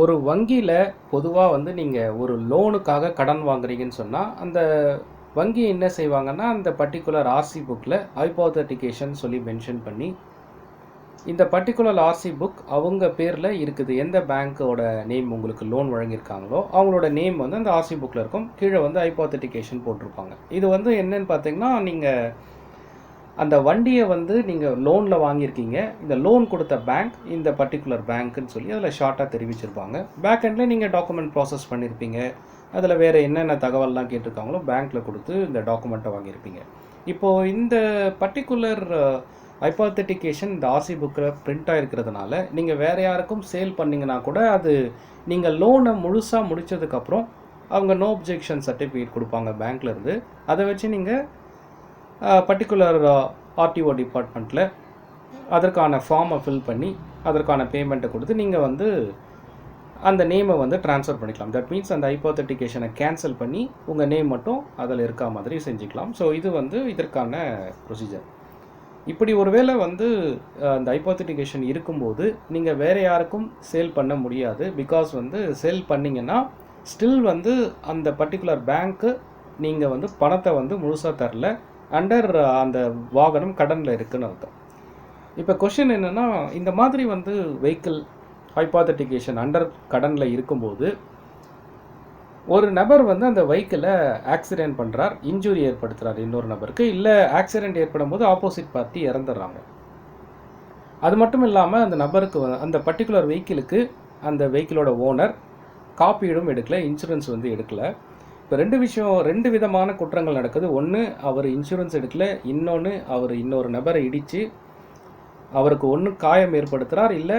ஒரு வங்கியில் பொதுவாக வந்து நீங்கள் ஒரு லோனுக்காக கடன் வாங்குறீங்கன்னு சொன்னால் அந்த வங்கி என்ன செய்வாங்கன்னா அந்த பர்டிகுலர் ஆர்சி புக்கில் ஹைப்போதட்டிகேஷன் சொல்லி மென்ஷன் பண்ணி இந்த பர்டிகுலர் ஆர்சி புக் அவங்க பேரில் இருக்குது. எந்த பேங்க்கோட நேம் உங்களுக்கு லோன் வழங்கியிருக்காங்களோ அவங்களோட நேம் வந்து அந்த ஆர்சி புக்கில் இருக்கும். கீழே வந்து ஹைப்போதட்டிகேஷன் போட்டிருப்பாங்க. இது வந்து என்னன்னு பார்த்தீங்கன்னா நீங்கள் அந்த வண்டியை வந்து நீங்கள் லோனில் வாங்கியிருக்கீங்க. இந்த லோன் கொடுத்த பேங்க் இந்த பர்டிகுலர் பேங்க்குன்னு சொல்லி அதில் ஷார்ட்டாக தெரிவிச்சிருப்பாங்க. பேக் எண்டில் நீங்கள் டாக்குமெண்ட் ப்ராசஸ் பண்ணியிருப்பீங்க அதில் வேறு என்னென்ன தகவல்லாம் கேட்டிருக்காங்களோ பேங்க்கில் கொடுத்து இந்த டாக்குமெண்ட்டை வாங்கியிருப்பீங்க. இப்போது இந்த பர்டிகுலர் ஹைப்பாத்தட்டிகேஷன் இந்த ஆர்சி புக்கில் பிரிண்ட் ஆகிருக்கிறதுனால நீங்கள் வேறு யாருக்கும் சேல் பண்ணிங்கன்னா கூட அது நீங்கள் லோனை முழுசாக முடித்ததுக்கப்புறம் அவங்க நோ அப்ஜெக்ஷன் சர்டிஃபிகேட் கொடுப்பாங்க பேங்க்லேருந்து அதை வச்சு நீங்கள் பர்டிகுலர் ஆர்டிஓ டிபார்ட்மெண்ட்டில் அதற்கான ஃபார்மை ஃபில் பண்ணி அதற்கான பேமெண்ட்டை கொடுத்து நீங்கள் வந்து அந்த நேமை வந்து ட்ரான்ஸ்ஃபர் பண்ணிக்கலாம். தட் மீன்ஸ் அந்த ஐப்போத்தட்டிகேஷனை கேன்சல் பண்ணி உங்கள் நேம் மட்டும் அதில் இருக்கா மாதிரி செஞ்சுக்கலாம். ஸோ இது வந்து இதற்கான ப்ரொசீஜர் இப்படி ஒருவேளை வந்து அந்த ஐப்போத்தட்டிகேஷன் இருக்கும்போது நீங்கள் வேறு யாருக்கும் சேல் பண்ண முடியாது. பிகாஸ் வந்து சேல் பண்ணீங்கன்னா ஸ்டில் வந்து அந்த பர்டிகுலர் பேங்க்கு நீங்கள் வந்து பணத்தை வந்து முழுசாக தரல. அண்டர் uh, அந்த வாகனம் கடனில் இருக்குன்னு அர்த்தம். இப்போ கொஷின் என்னென்னா இந்த மாதிரி வந்து வெஹிக்கிள் ஹைப்பாத்தட்டிகேஷன் அண்டர் கடனில் இருக்கும்போது ஒரு நபர் வந்து அந்த வெஹிக்கிளை ஆக்சிடென்ட் பண்ணுறார் இன்ஜுரி ஏற்படுத்துகிறார் இன்னொரு நபருக்கு இல்லை ஆக்சிடென்ட் ஏற்படும் போது ஆப்போசிட் பார்ட்டி இறந்துடுறாங்க. அது மட்டும் இல்லாமல் அந்த நபருக்கு வ- அந்த பர்டிகுலர் வெஹிக்கிளுக்கு அந்த வெஹிக்கிளோட ஓனர் காப்பீடும் எடுக்கலை இன்சூரன்ஸ் வந்து எடுக்கலை. இப்போ ரெண்டு விஷயம் ரெண்டு விதமான குற்றங்கள் நடக்குது. ஒன்று அவர் இன்சூரன்ஸ் எடுக்கல. இன்னொன்று அவர் இன்னொரு நபரை இடித்து அவருக்கு ஒன்று காயம் ஏற்படுத்துகிறார் இல்லை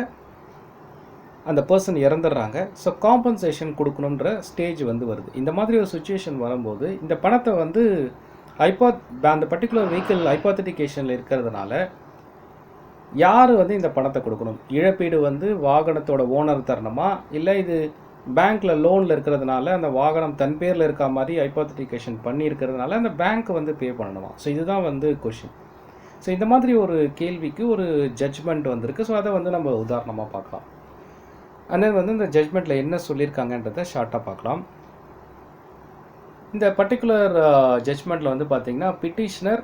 அந்த பர்சன் இறந்துடுறாங்க. ஸோ காம்பன்சேஷன் கொடுக்கணுன்ற ஸ்டேஜ் வந்து வருது. இந்த மாதிரி ஒரு சுச்சுவேஷன் வரும்போது இந்த பணத்தை வந்து ஹைப்பா அந்த பர்டிகுலர் வெஹிக்கிள் ஹைப்பாத்தட்டிகேஷனில் இருக்கிறதுனால யார் வந்து இந்த பணத்தை கொடுக்கணும்? இழப்பீடு வந்து வாகனத்தோட ஓனர் தரணுமா? இல்லை இது பேங்க்கில் லோனில் இருக்கிறதுனால அந்த வாகனம் தன் பேரில் இருக்க மாதிரி ஹைப்பாத்தட்டிகேஷன் பண்ணியிருக்கிறதுனால அந்த பேங்க் வந்து பே பண்ணணுமா? ஸோ இதுதான் வந்து கொஷின் ஸோ இந்த மாதிரி ஒரு கேள்விக்கு ஒரு ஜட்ஜ்மெண்ட் வந்திருக்கு. ஸோ அதை வந்து நம்ம உதாரணமாக பார்க்கலாம். அண்ட் வந்து இந்த ஜட்ஜ்மெண்ட்டில் என்ன சொல்லியிருக்காங்கன்றதை ஷார்ட்டாக பார்க்கலாம். இந்த பர்டிகுலர் ஜட்ஜ்மெண்ட்டில் வந்து பார்த்திங்கன்னா பிட்டிஷனர்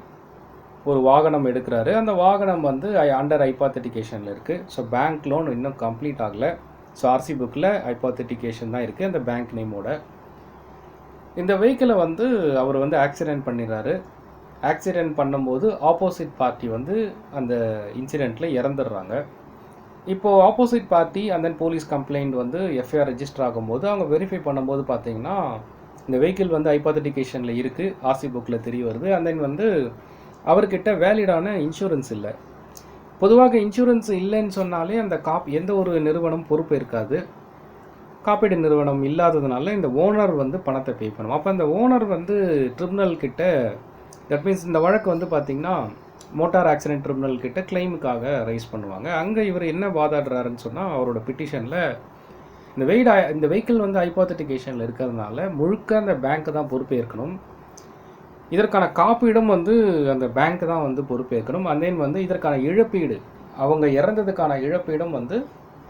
ஒரு வாகனம் எடுக்கிறாரு. அந்த வாகனம் வந்து அண்டர் ஐபாத்திகேஷனில் இருக்குது ஸோ பேங்க் லோன் இன்னும் கம்ப்ளீட் ஆகலை. ஸோ ஆர்சி புக்கில் ஹைப்பாத்தட்டிகேஷன் தான் இருக்குது அந்த பேங்க் நேமோட இந்த வெஹிக்கிளை வந்து அவர் வந்து ஆக்சிடென்ட் பண்ணிடுறாரு. ஆக்சிடென்ட் பண்ணும்போது ஆப்போசிட் பார்ட்டி வந்து அந்த இன்சிடெண்ட்டில் இறந்துடுறாங்க. இப்போது opposite party and then police complaint வந்து எஃப்ஐஆர் ரெஜிஸ்டர் ஆகும்போது அவங்க வெரிஃபை பண்ணும்போது பார்த்தீங்கன்னா இந்த வெஹிக்கிள் வந்து ஹைப்பாத்தட்டிகேஷனில் இருக்குது ஆர்சி புக்கில் தெரிய வருது. அண்ட் தென் வந்து அவர்கிட்ட வேலிடான இன்சூரன்ஸ் இல்லை. பொதுவாக இன்சூரன்ஸ் இல்லைன்னு சொன்னாலே அந்த காப் எந்த ஒரு நிறுவனம் பொறுப்பு இருக்காது. காப்பீடு நிறுவனம் இல்லாததுனால இந்த ஓனர் வந்து பணத்தை பே பண்ணும். அப்போ அந்த ஓனர் வந்து ட்ரிபுனல் கிட்ட தட் மீன்ஸ் இந்த வழக்கு வந்து பார்த்திங்கன்னா மோட்டார் ஆக்சிடென்ட் ட்ரிபுனல் கிட்ட கிளைமுக்காக ரைஸ் பண்ணுவாங்க. அங்கே இவர் என்ன வாதாடுறாருன்னு சொன்னால் அவரோட பிட்டிஷனில் இந்த வெயிட் இந்த வெஹிக்கிள் வந்து ஹைப்போத்தட்டிகேஷனில் இருக்கிறதுனால முழுக்க அந்த பேங்க்கு தான் பொறுப்பேற்கணும். இதற்கான காப்பீடும் வந்து அந்த பேங்க் தான் வந்து பொறுப்பேற்கணும். And then வந்து இதற்கான இழப்பீடு அவங்க இறந்ததுக்கான இழப்பீடும் வந்து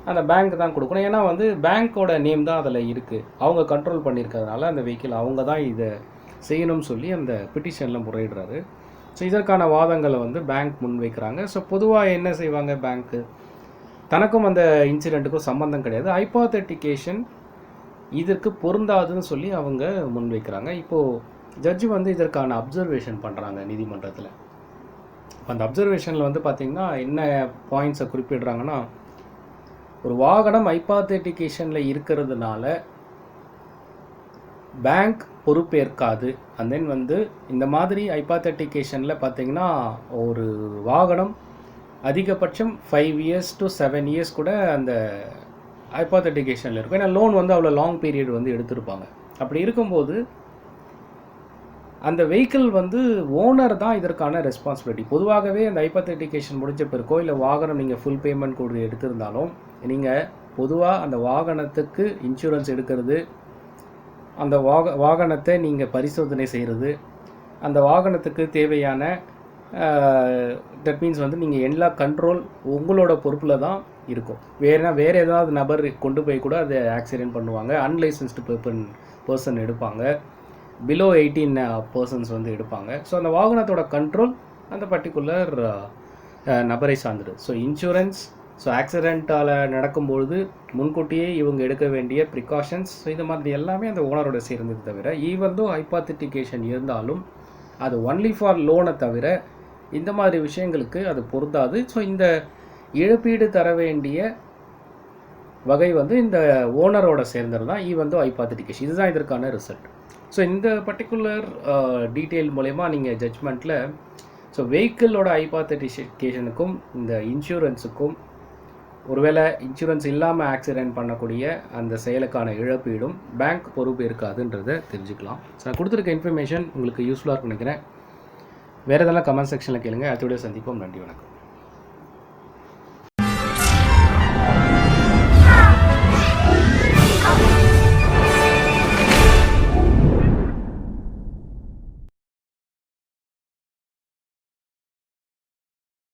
அந்த பேங்க் தான் கொடுக்கணும். ஏன்னா வந்து பேங்க்கோட நேம் தான் அதில் இருக்குது அவங்க கண்ட்ரோல் பண்ணியிருக்கிறதுனால அந்த வெஹிக்கிள் அவங்க தான் இதை செய்யணும்னு சொல்லி அந்த பிட்டிஷனில் முறையிடுறாரு. ஸோ இதற்கான வாதங்களை வந்து பேங்க் முன்வைக்கிறாங்க. ஸோ பொதுவாக என்ன செய்வாங்க பேங்க்கு தனக்கும் அந்த இன்சிடெண்ட்டுக்கும் சம்மந்தம் கிடையாது. ஹைப்பாத்தட்டிகேஷன் இதற்கு பொருந்தாதுன்னு சொல்லி அவங்க முன்வைக்கிறாங்க. இப்போது ஜட்ஜு வந்து இதற்கான அப்சர்வேஷன் பண்ணுறாங்க நீதிமன்றத்தில். அந்த அப்சர்வேஷனில் வந்து பார்த்திங்கன்னா என்ன பாயிண்ட்ஸை குறிப்பிடுறாங்கன்னா ஒரு வாகனம் ஹைப்பாத்தட்டிகேஷனில் இருக்கிறதுனால பேங்க் பொறுப்பேற்காது. அண்ட் தென் வந்து இந்த மாதிரி ஹைப்பாத்தட்டிகேஷனில் பார்த்தீங்கன்னா ஒரு வாகனம் அதிகபட்சம் five years to seven years கூட அந்த ஹைப்பாத்தட்டிகேஷனில் இருக்கும். ஏன்னா லோன் வந்து அவ்வளோ லாங் பீரியட் வந்து எடுத்திருப்பாங்க. அப்படி இருக்கும்போது அந்த வெஹிக்கிள் வந்து ஓனர் தான் இதற்கான ரெஸ்பான்சிபிலிட்டி பொதுவாகவே அந்த ஹைப்பத்தட்டிகேஷன் முடிஞ்ச பிறக்கோ இல்லை வாகனம் நீங்கள் ஃபுல் பேமெண்ட் கொடுத்து எடுத்திருந்தாலும் நீங்கள் பொதுவாக அந்த வாகனத்துக்கு இன்சூரன்ஸ் எடுக்கிறது அந்த வாக வாகனத்தை நீங்கள் பரிசோதனை செய்கிறது அந்த வாகனத்துக்கு தேவையான தட் மீன்ஸ் வந்து நீங்கள் எல்லா கண்ட்ரோல் உங்களோட பொறுப்பில் தான் இருக்கும். வேறுனா வேறு ஏதாவது நபர் கொண்டு போய் கூட அதை ஆக்சிடென்ட் பண்ணுவாங்க அன்லைசன்ஸ்டு பர்பன் பர்சன் எடுப்பாங்க. பிலோ எயிட்டீன் பர்சன்ஸ் வந்து எடுப்பாங்க. ஸோ அந்த வாகனத்தோட கண்ட்ரோல் அந்த பர்டிகுலர் uh, uh, நபரை சார்ந்தது. ஸோ இன்சூரன்ஸ் ஸோ ஆக்சிடெண்ட்டால் நடக்கும்பொழுது முன்கூட்டியே இவங்க எடுக்க வேண்டிய ப்ரிகாஷன்ஸ் ஸோ இது மாதிரி எல்லாமே அந்த ஓனரோட சேர்ந்தது தவிர ஈவன் தோ ஹைப்பாத்திட்டிகேஷன் இருந்தாலும் அது ஒன்லி ஃபார் லோனை தவிர இந்த மாதிரி விஷயங்களுக்கு அது பொருந்தாது. ஸோ இந்த இழப்பீடு தர வேண்டிய வகை வந்து இந்த ஓனரோட சேர்ந்தது தான் ஈவன் தோ ஹைப்பாத்திட்டிகேஷன் இதுதான் இதற்கான ரிசல்ட் ஸோ இந்த பர்டிகுலர் டீட்டெயில் மூலயமா நீங்கள் ஜட்ஜ்மெண்ட்டில் ஸோ வெஹிக்கிளோட ஹைப்பாத்தட்டிகேஷனுக்கும் இந்த இன்சூரன்ஸுக்கும் ஒருவேளை இன்சூரன்ஸ் இல்லாமல் ஆக்சிடென்ட் பண்ணக்கூடிய அந்த செயலுக்கான இழப்பீடும் பேங்க் பொறுப்பு இருக்காதுன்றதை தெரிஞ்சுக்கலாம். ஸோ நான் கொடுத்துருக்க இன்ஃபர்மேஷன் உங்களுக்கு யூஸ்ஃபுல்லாக இருக்கும் நினைக்கிறேன். வேறு எதெல்லாம் கமெண்ட் செக்ஷனில் கேளுங்கள் அதோட சந்திப்போம். நன்றி வணக்கம்.